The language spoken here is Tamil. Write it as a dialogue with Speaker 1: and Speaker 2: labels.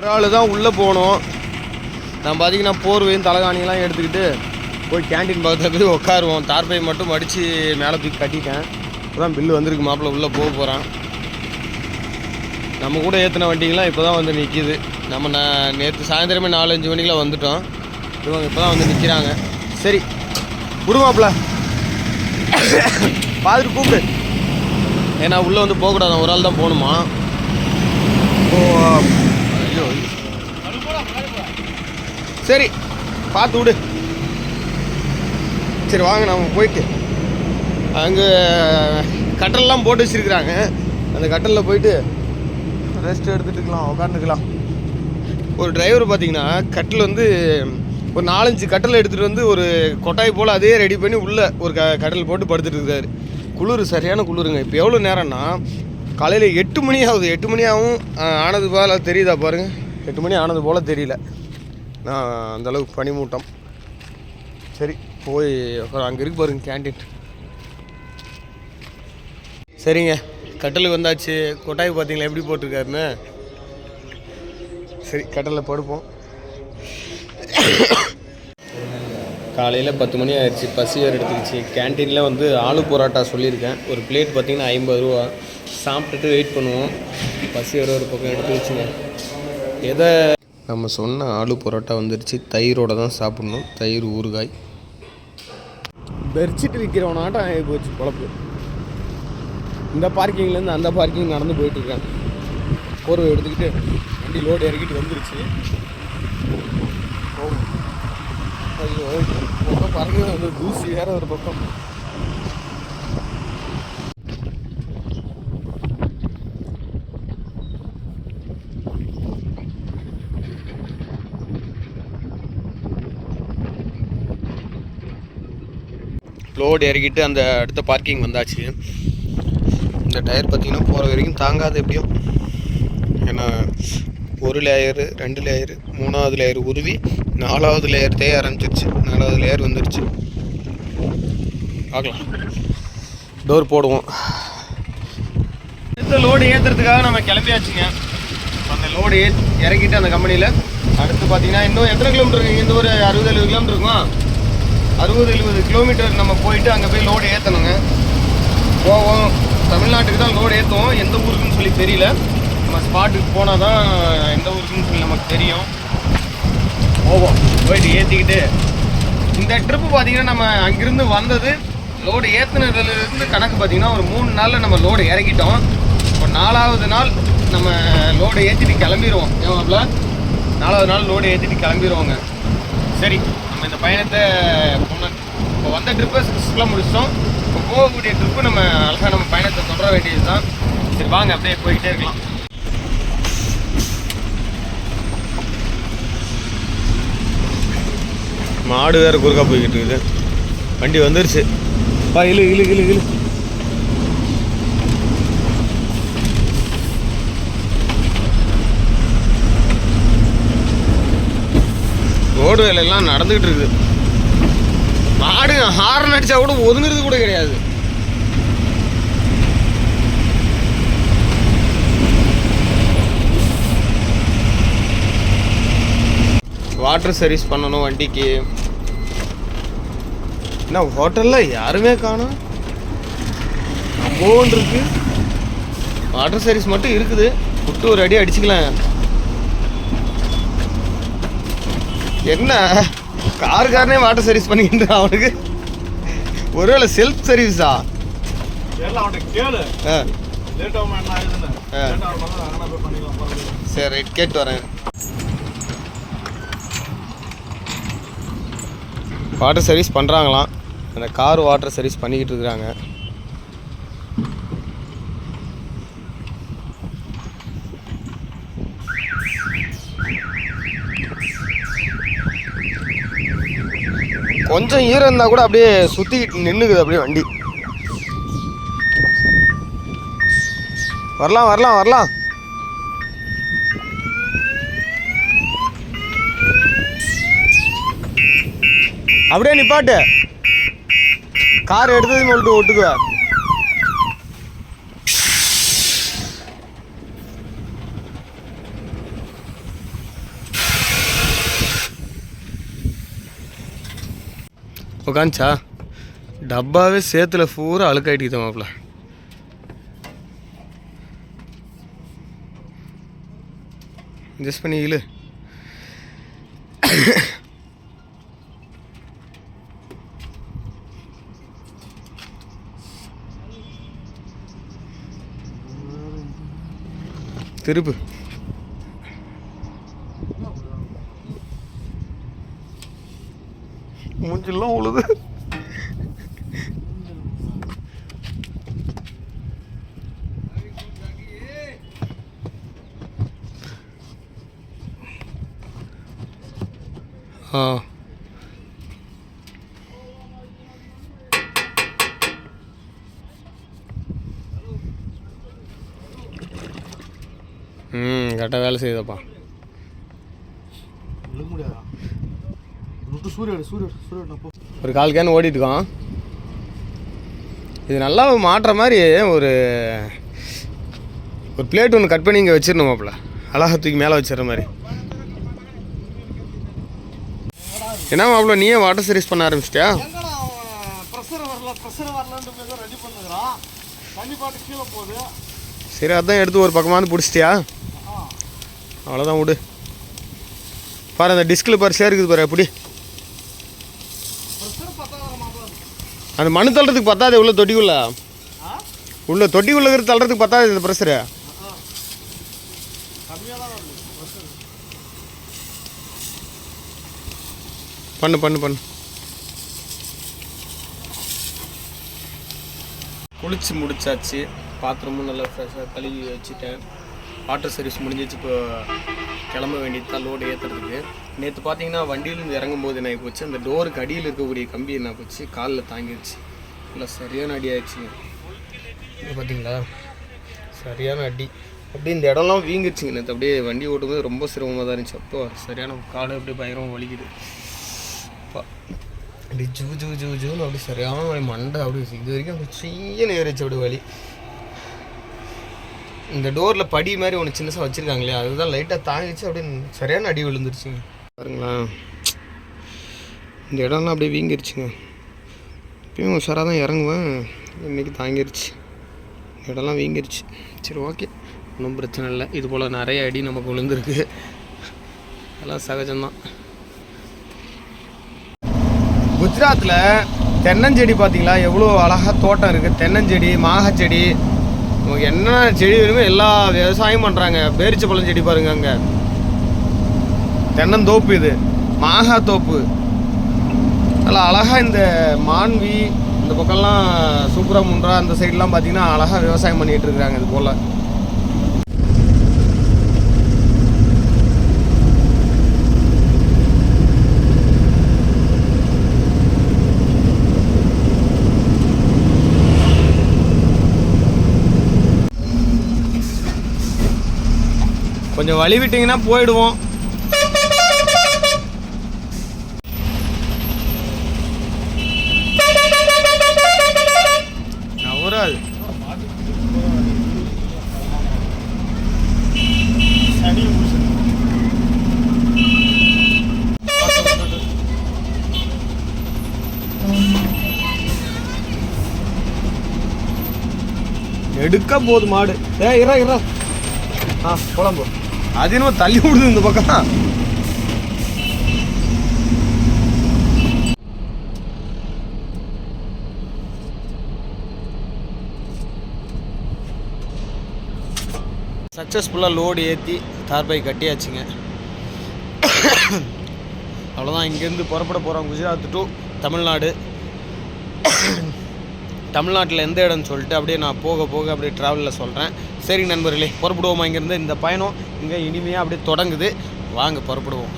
Speaker 1: ஒரு ஆள் தான் உள்ளே போகணும். நம்ம பார்த்தீங்கன்னா போர்வையும் தலைகாணியெல்லாம் எடுத்துக்கிட்டு போய் கேண்டீன் பக்கத்தில் போய் உட்காருவோம். தார்பை மட்டும் அடித்து மேலே தூக்கி கட்டிட்டேன். இப்போதான் பில்லு வந்திருக்கு மாப்பிள்ள உள்ளே போக போகிறான் நம்ம கூட ஏற்றின வண்டிங்கெலாம் இப்போ தான் வந்து நிற்கிது நம்ம நான் நேற்று சாயந்தரமே நாலஞ்சு மணிக்கெலாம் வந்துட்டோம். இவங்க இப்போ தான் வந்து நிற்கிறாங்க சரி விடுவாப்புல பார்த்துட்டு கூப்பிடு. ஏன்னா உள்ளே வந்து போகக்கூடாது. ஒரு ஆள் தான் போகணுமா? ஓ ஐயோ ஐயோ. சரி பார்த்து விடு. சரி வாங்க நம்ம போயிட்டு. அங்கே கட்டல்லாம் போட்டு வச்சிருக்கிறாங்க. அந்த கட்டலில் போயிட்டு ரெஸ்ட் எடுத்துட்டு இருக்கலாம் உட்காந்துக்கலாம் ஒரு டிரைவர் பார்த்தீங்கன்னா கட்டில் வந்து ஒரு நாலஞ்சு கட்டல் எடுத்துகிட்டு வந்து ஒரு கொட்டாய் போல் அதே ரெடி பண்ணி உள்ளே ஒரு க கட்டல் போட்டு படுத்துட்டு இருக்காரு. குளிர் சரியான குளிருங்க. இப்போ எவ்வளோ நேரம்னா காலையில் எட்டு மணி ஆகுது. எட்டு மணி ஆகும் ஆனது போல் தெரியுதா பாருங்கள் எட்டு மணி ஆனது போல் தெரியல. நான் அந்தளவுக்கு பனிமூட்டம். சரி போய் அங்கே இருக்கு பாருங்க கேண்டீன் சரிங்க கட்டலுக்கு வந்தாச்சு. கொட்டாய் பார்த்தீங்களா எப்படி போட்டிருக்காருன்னு? சரி கட்டலில் படுப்போம். காலையில் பத்து மணி ஆயிடுச்சு. பசி வேறு எடுத்துக்கிச்சு. கேன்டீனில் வந்து ஆலு பரோட்டா சொல்லியிருக்கேன். ஒரு பிளேட் பார்த்தீங்கன்னா ஐம்பது ரூபா. சாப்பிட்டுட்டு வெயிட் பண்ணுவோம். பசி வேறு ஒரு பக்கம் எடுத்து வச்சுங்க. எதை நம்ம சொன்ன ஆலு பரோட்டா வந்துருச்சு. தயிரோட தான் சாப்பிட்ணும். தயிர் ஊறுகாய். பெர்ச்சிட்டு விற்கிறவனாட்டம் ஆகி போச்சு குழப்பு இந்த பார்க்கிங்லேருந்து அந்த பார்க்கிங் நடந்து போயிட்டுருக்கேன் போர்வை எடுத்துக்கிட்டு வண்டி லோடு இறக்கிட்டு வந்துருச்சு. ஐயோ பக்கம் பார்க்கிங் வந்து தூசி வேறு ஒரு பக்கம். லோடு இறக்கிட்டு அந்த அடுத்த பார்க்கிங் வந்தாச்சு. இந்த டயர் பார்த்தீங்கன்னா போகிற வரைக்கும் தாங்காது எப்படியும். ஏன்னா ஒரு லேயரு ரெண்டு லேயரு மூணாவது லேயர் உருவி நாலாவது லேயர் தேய ஆரம்பிச்சிருச்சு. நாலாவது லேயர் வந்துருச்சு. பார்க்கலாம். டோர் போடுவோம். அடுத்த லோடு ஏற்றுறதுக்காக நம்ம கிளம்பியாச்சுங்க. அந்த லோடு ஏ இறக்கிட்டு அந்த கம்பெனியில் அடுத்து பார்த்தீங்கன்னா இன்னும் எத்தனை கிலோமீட்டர் இந்த ஒரு அறுபது எழுபது கிலோமீட்டர் இருக்கும்? அறுபது எழுபது கிலோமீட்டர் நம்ம போயிட்டு அங்கே போய் லோடு ஏற்றணுங்க போவோம். தமிழ்நாட்டுக்கு தான் லோடு ஏற்றுவோம் எந்த ஊருக்குன்னு சொல்லி தெரியல. நம்ம ஸ்பாட்டுக்கு போனால் தான் எந்த ஊருக்குன்னு சொல்லி நமக்கு தெரியும். போவோம். போயிட்டு ஏற்றிக்கிட்டு இந்த ட்ரிப்பு பார்த்தீங்கன்னா நம்ம அங்கிருந்து வந்தது லோடு ஏற்றுனதுலேருந்து கணக்கு பார்த்தீங்கன்னா ஒரு மூணு நாளில் நம்ம லோடு இறக்கிட்டோம். இப்போ நாலாவது நாள் நம்ம லோடு ஏற்றிட்டு கிளம்பிடுவோம் ஏவாப்ல நாலாவது நாள் லோடு ஏற்றிட்டு கிளம்பிடுவோங்க சரி நம்ம இந்த பயணத்தை போன இப்போ வந்த ட்ரிப்பை சக்ஸஸ்ஃபுல்லாக முடிச்சிட்டோம். இப்போ போகக்கூடிய ட்ரிப்பு நம்ம அழகாக நம்ம பயணத்தை தொடர வேண்டியது தான் சரி வாங்க அப்படியே போய்கிட்டே இருக்கலாம். மாடு வேற குறுக்கா போய்கிட்டு இருக்குது. வண்டி வந்துருச்சு. பா இழு இழு இழு இழு. ரோடு வேலையெல்லாம் நடந்துகிட்டு இருக்குது. மாடு ஹாரன் அடிச்சா கூட ஒதுங்குறது கூட கிடையாது. வாட்டர் சர்வீஸ் பண்ணணும் வண்டிக்கு. என்ன ஹோட்டலில் யாருமே காணும்? அம்போன் இருக்கு. வாட்டர் சர்வீஸ் மட்டும் இருக்குது. விட்டு ஒரு அடி அடிச்சுக்கலாம். என்ன? காருக்காரனே வாட்டர் சர்வீஸ் பண்ணிக்கிட்டு அவனுக்கு. ஒருவேளை செல்ஃப் சர்வீஸா. சரி ரைட் கேட்டு வரேன். வாட்டர் சர்வீஸ் பண்ணுறாங்களாம் அந்த கார் வாட்டர் சர்வீஸ் பண்ணிக்கிட்டு இருக்கிறாங்க கொஞ்சம் ஈரம் இருந்தால் கூட அப்படியே சுற்றிக்கிட்டு நின்றுக்குது அப்படியே வண்டி. வரலாம் வரலாம் வரலாம். அப்படியே நிப்பாட்டு. கார் எடுத்ததுன்னு சொல்லிட்டு ஒட்டுக்குவேன். உக்காந்துச்சா டப்பாவே சேத்துல பூரா அழுக்காயிட்டு மாப்பிள்ள ஜஸ்ட் பண்ணி இழு. திருப்பு. மூஞ்செல்லாம் உழுது. ஆ. ம் கரெக்டாக வேலை செய்யுதப்பா. ஒரு கால் கேன் ஓடிட்டு இருக்கோம் இது நல்லா மாட்டுற மாதிரி ஒரு ஒரு பிளேட் ஒன்று கட் பண்ணி இங்கே வச்சிடணும் மாப்பிள்ள. அழகா தூக்கி மேலே வச்சிடுற மாதிரி. என்ன மாப்பிள்ள நீயே வாட்டர் சர்வீஸ் பண்ண ஆரம்பிச்சிட்டியா? சரி அதான் எடுத்து ஒரு பக்கமாவது பிடிச்சிட்டியா?
Speaker 2: ஆ
Speaker 1: அவ்வளோதான் விடு. பாரு அந்த டிஸ்கில் பாரு சேருக்குது பாரு அப்படி
Speaker 2: ப்ரெஷர் பத்தாத மாப்பிள்ள
Speaker 1: அந்த மண் தள்ளுறதுக்கு பத்தாது உள்ள தொட்டிக்குள்ள.
Speaker 2: உள்ள
Speaker 1: உள்ள தொட்டிக்குள்ள இருக்கிற தள்ளுறதுக்கு பத்தாது இந்த ப்ரெஷரு
Speaker 2: ப்ரெஷர்
Speaker 1: பண்ணு பண்ணு பண்ணு. குளிச்சு முடிச்சாச்சு. பாத்திரமும் நல்லா ஃப்ரெஷ்ஷாக கழுவி வச்சுட்டேன். வாட்டர் சர்வீஸ் முடிஞ்சிச்சு இப்போ கிளம்ப வேண்டியது தான் லோடு ஏற்றுறதுக்கு நேற்று பார்த்தீங்கன்னா வண்டியிலேருந்து இறங்கும் போது என்ன போச்சு அந்த டோருக்கு அடியில் இருக்கக்கூடிய கம்பி என்ன போச்சு காலில் தாங்கிடுச்சு இல்லை சரியான அடி ஆயிடுச்சுங்க. இது பார்த்தீங்களா சரியான அடி. அப்படியே இந்த இடம்லாம் வீங்கிடுச்சுங்க நேற்று அப்படியே வண்டி ஓட்டும்போது ரொம்ப சிரமமாக தான் இருந்துச்சு. அப்போ சரியான காடு அப்படியே பயங்கரமாக வலிக்குது. அப்பா. அப்படி ஜூ ஜூ ஜூ ஜூன்னு அப்படி சரியான மண்டை அப்படி இது வரைக்கும் அப்படி சீன்னு ஏறிச்சு அப்படி வலி. இந்த டோரில் படி மாதிரி ஒன்று சின்னசாக வச்சுருக்காங்க இல்லையா அதுதான் லைட்டாக தாங்கிச்சு அப்படியே சரியான அடி விழுந்துருச்சுங்க. பாருங்களேன் இந்த இடம்லாம் அப்படியே வீங்கிருச்சுங்க. இப்பயும் உஷாராக தான் இறங்குவேன். இன்னைக்கு தாங்கிருச்சு. இந்த இடம்லாம் வீங்கிருச்சு. சரி ஓகே. ஒன்றும் பிரச்சனை இல்லை. இது போல் நிறைய அடி நமக்கு விழுந்திருக்கு. அதெல்லாம் சகஜம்தான். குஜராத்தில் தென்னஞ்செடி பார்த்தீங்களா எவ்வளோ அழகாக தோட்டம் இருக்குது தென்னஞ்செடி மாகச்செடி உங்களுக்கு என்ன செடி வேணுமோ எல்லா விவசாயம் பண்ணுறாங்க பேரிச்ச பழம் செடி பாருங்க அங்கே. தென்னந்தோப்பு இது. மாகா தோப்பு. நல்லா அழகாக இந்த மான்வி இந்த பக்கம்லாம் சூப்பரமுன்றா அந்த சைட்லாம் பார்த்தீங்கன்னா அழகாக விவசாயம் பண்ணிகிட்டு இருக்கிறாங்க இது போல். கொஞ்சம் வழி விட்டிங்கன்னா போயிடுவோம். நவராது எடுக்க போகுது மாடு. ஏ இரா இரா ஆ குழம்பு அது என்னமோ தள்ளி விடுது இந்த பக்கம். சக்ஸஸ்ஃபுல்லாக லோடு ஏற்றி தார்பை கட்டியாச்சுங்க. அவ்வளோதான் இங்கேருந்து புறப்பட போகிறோம் குஜராத் டு தமிழ்நாடு. தமிழ்நாட்டில் எந்த இடம்னு சொல்லிட்டு அப்படியே நான் போக போக அப்படியே ட்ராவலில் சொல்கிறேன் சரி நண்பர்களே புறப்படுவோமா இங்கேருந்து? இந்த பயணம் இங்கே இனிமையாக அப்படியே தொடங்குது. வாங்க புறப்படுவோம்.